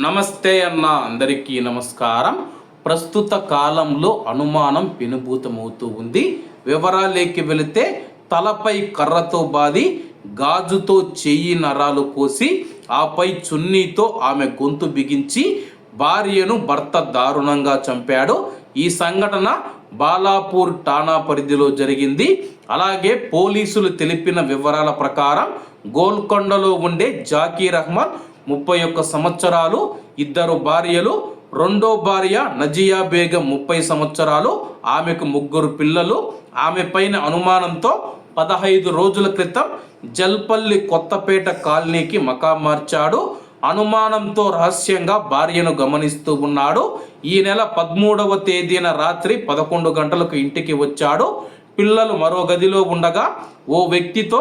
నమస్తే అన్న అందరికీ నమస్కారం. ప్రస్తుత కాలంలో అనుమానం పెనుభూతమవుతూ ఉంది. వివరాలేకి వెళితే తలపై కర్రతో బాది గాజుతో చెయ్యి నరాలు కోసి ఆపై చున్నీతో ఆమె గొంతు బిగించి భార్యను భర్త దారుణంగా చంపాడు. ఈ సంఘటన బాలాపూర్ ఠాణా పరిధిలో జరిగింది. అలాగే పోలీసులు తెలిపిన వివరాల ప్రకారం గోల్కొండలో ఉండే జాకీర్ అహ్మద్ ముప్పై ఒక్క సంవత్సరాలు ఇద్దరు భార్యలు రెండో భార్య నజియా బేగం ముప్పై సంవత్సరాలు ఆమెకు ముగ్గురు పిల్లలు. ఆమె పైన అనుమానంతో పదహైదు రోజుల క్రితం జల్పల్లి కొత్తపేట కాలనీకి మకా మార్చాడు. అనుమానంతో రహస్యంగా భార్యను గమనిస్తూ ఉన్నాడు. ఈ నెల పదమూడవ తేదీన రాత్రి పదకొండు గంటలకు ఇంటికి వచ్చాడు. పిల్లలు మరో గదిలో ఉండగా ఓ వ్యక్తితో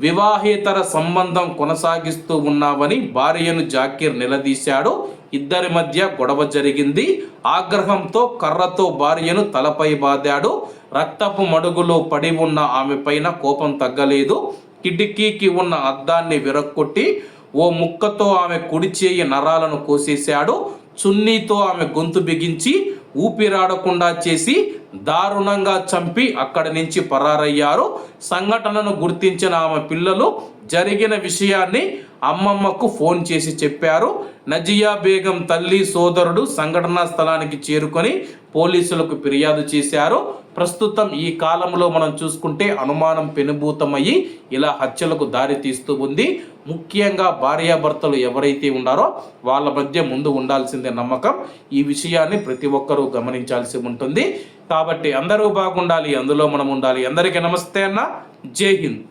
వివాహేతర సంబంధం కొనసాగిస్తూ ఉన్నావని భార్యను జాకీర్ నిలదీశాడు. ఇద్దరి మధ్య గొడవ జరిగింది. ఆగ్రహంతో కర్రతో భార్యను తలపై బాదాడు. రక్తపు మడుగులో పడి ఉన్న ఆమె పైన కోపం తగ్గలేదు. కిటికీకి ఉన్న అద్దాన్ని విరక్కొట్టి ఓ ముక్కతో ఆమె కుడి చేయి నరాలను కోసేశాడు. చున్నీతో ఆమె గొంతు బిగించి ఊపిరాడకుండా చేసి దారుణంగా చంపి అక్కడి నుంచి పరారయ్యారు. సంఘటనను గుర్తించిన ఆమె పిల్లలు జరిగిన విషయాన్ని అమ్మమ్మకు ఫోన్ చేసి చెప్పారు. నజియా బేగం తల్లి సోదరుడు సంఘటనా స్థలానికి చేరుకొని పోలీసులకు ఫిర్యాదు చేశారు. ప్రస్తుతం ఈ కాలంలో మనం చూసుకుంటే అనుమానం పెనుభూతమయ్యి ఇలా హత్యలకు దారి తీస్తూ ఉంది. ముఖ్యంగా భార్యాభర్తలు ఎవరైతే ఉన్నారో వాళ్ళ మధ్య ముందు ఉండాల్సిందే నమ్మకం. ఈ విషయాన్ని ప్రతి ఒక్కరూ గమనించాల్సి ఉంటుంది. కాబట్టి అందరూ బాగుండాలి అందులో మనం ఉండాలి. అందరికీ నమస్తే అన్న. జై హింద్.